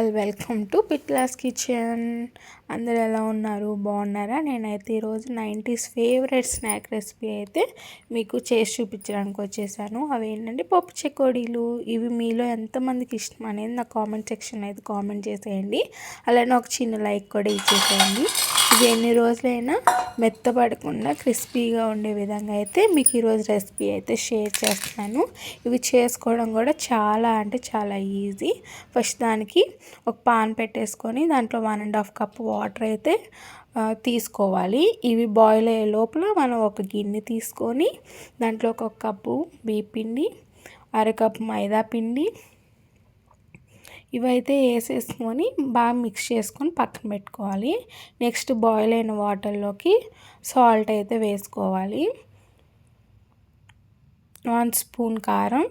All welcome to పిట్లాస్ kitchen. అందరు ఎలా ఉన్నారు? బాగున్నారా? నేనైతే ఈరోజు నైంటీస్ ఫేవరెట్ స్నాక్ రెసిపీ అయితే మీకు చేసి చూపించడానికి వచ్చేసాను. అవి ఏంటంటే పప్పు చెకోడీలు. ఇవి మీలో ఎంతమందికి ఇష్టం అనేది నా కామెంట్ సెక్షన్ అయితే కామెంట్ చేసేయండి. అలానే ఒక చిన్న లైక్ కూడా ఇచ్చేసేయండి. ఇది ఎన్ని రోజులైనా మెత్తపడకుండా క్రిస్పీగా ఉండే విధంగా అయితే మీకు ఈరోజు రెసిపీ అయితే షేర్ చేస్తాను. ఇవి చేసుకోవడం కూడా చాలా అంటే చాలా ఈజీ. ఫస్ట్ దానికి ఒక పాన్ పెట్టేసుకొని దాంట్లో one and half cup water అయితే తీసుకోవాలి. ఇవి బాయిల్ అయ్యే లోపల మనం ఒక గిన్నె తీసుకొని దాంట్లో ఒక కప్పు బీపిండి అరకప్పు మైదా పిండి ఇవైతే వేసేసుకొని బాగా మిక్స్ చేసుకొని పక్కన పెట్టుకోవాలి. నెక్స్ట్ బాయిల్ అయిన వాటర్లోకి సాల్ట్ అయితే వేసుకోవాలి. వన్ స్పూన్ కారం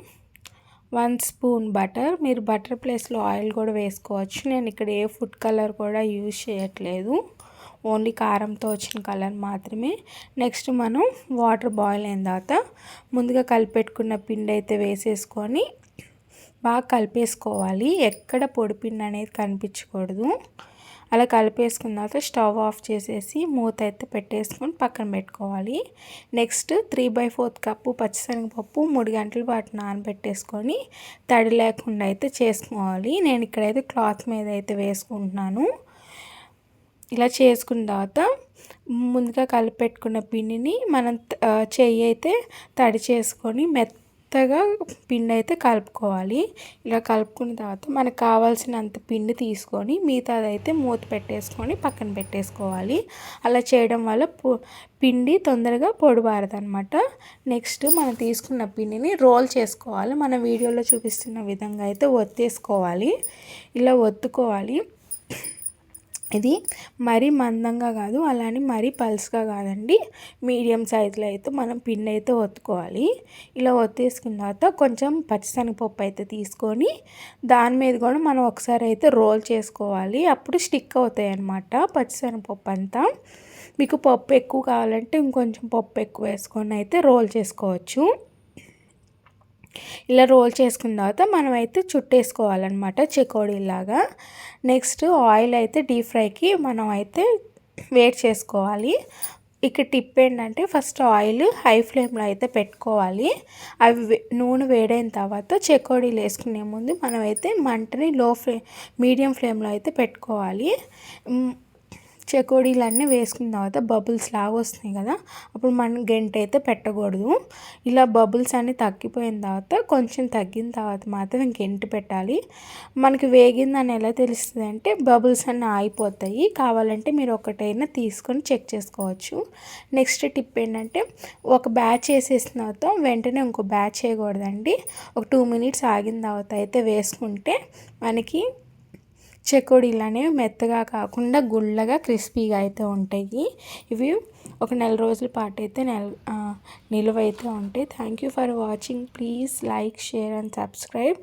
వన్ స్పూన్ బటర్. మీరు బటర్ ప్లేస్లో ఆయిల్ కూడా వేసుకోవచ్చు. నేను ఇక్కడ ఏ ఫుడ్ కలర్ కూడా యూజ్ చేయట్లేదు. ఓన్లీ కారంతో వచ్చిన కలర్ మాత్రమే. నెక్స్ట్ మనం వాటర్ బాయిల్ అయిన తర్వాత ముందుగా కలిపెట్టుకున్న పిండి అయితే వేసేసుకొని బాగా కలిపేసుకోవాలి. ఎక్కడ పొడిపిండి అనేది కనిపించకూడదు. అలా కలిపేసుకున్న తర్వాత స్టవ్ ఆఫ్ చేసేసి మూత అయితే పెట్టేసుకొని పక్కన పెట్టుకోవాలి. Next three by fourth cup పచ్చిశనగపప్పు మూడు గంటల పాటు నానబెట్టేసుకొని తడి లేకుండా అయితే చేసుకోవాలి. నేను ఇక్కడైతే క్లాత్ మీద అయితే వేసుకుంటున్నాను. ఇలా చేసుకున్న తర్వాత ముందుగా కలిపెట్టుకున్న పిండిని మనం చెయ్యి అయితే తడి చేసుకొని మెత్త మెత్తగా పిండి అయితే కలుపుకోవాలి. ఇలా కలుపుకున్న తర్వాత మనకు కావాల్సినంత పిండి తీసుకొని మిగతాది అయితే మూత పెట్టేసుకొని పక్కన పెట్టేసుకోవాలి. అలా చేయడం వల్ల పిండి తొందరగా పొడిబారదనమాట నెక్స్ట్ మనం తీసుకున్న పిండిని రోల్ చేసుకోవాలి. మన వీడియోలో చూపిస్తున్న విధంగా అయితే ఒత్తేసుకోవాలి. ఇలా ఒత్తుకోవాలి. ఇది మరీ మందంగా కాదు అలానే మరీ పల్స్గా కాదండి. మీడియం సైజులో అయితే మనం పిండి అయితే ఒత్తుకోవాలి. ఇలా ఒత్తేసుకున్న తర్వాత కొంచెం పచ్చిశనగపప్పు అయితే తీసుకొని దాని మీద కూడా మనం ఒకసారి అయితే రోల్ చేసుకోవాలి. అప్పుడు స్టిక్ అవుతాయి అన్నమాట పచ్చిశనగపప్పు అంతా. మీకు పప్పు ఎక్కువ కావాలంటే ఇంకొంచెం పప్పు ఎక్కువ వేసుకొని అయితే రోల్ చేసుకోవచ్చు. ఇలా రోల్ చేసుకున్న తర్వాత మనం అయితే చుట్టేసుకోవాలన్నమాట చెకోడీలాగా. నెక్స్ట్ ఆయిల్ అయితే డీప్ ఫ్రైకి మనం అయితే వేట్ చేసుకోవాలి. ఇక్కడ టిప్ ఏంటంటే ఫస్ట్ ఆయిల్ హై ఫ్లేమ్లో అయితే పెట్టుకోవాలి. అవి నూనె వేడైన తర్వాత చెకోడీలు వేసుకునే ముందు మనమైతే మంటని లో ఫ్లేమ్ మీడియం ఫ్లేమ్లో అయితే పెట్టుకోవాలి. చెకోడీలన్నీ వేసుకున్న తర్వాత బబుల్స్ లాగా వస్తున్నాయి కదా అప్పుడు మనం గంట అయితే పెట్టకూడదు. ఇలా బబుల్స్ అన్నీ తగ్గిపోయిన తర్వాత కొంచెం తగ్గిన తర్వాత మాత్రం గంట పెట్టాలి. మనకి వేగిందని ఎలా తెలుస్తుంది అంటే బబుల్స్ అన్నీ ఆగిపోతాయి. కావాలంటే మీరు ఒకటైనా తీసుకొని చెక్ చేసుకోవచ్చు. నెక్స్ట్ టిప్ ఏంటంటే ఒక బ్యాచ్ వేసేసిన తర్వాత వెంటనే ఇంకో బ్యాచ్ చేయకూడదండి ఒక టూ మినిట్స్ ఆగిన తర్వాత అయితే వేసుకుంటే మనకి చెకోడీలు అనేవి మెత్తగా కాకుండా గుళ్ళగా క్రిస్పీగా అయితే ఉంటాయి. ఇవి ఒక నెల రోజుల పాటు అయితే నెల నిలువ అయితే ఉంటాయి. Thank you for watching please like share and subscribe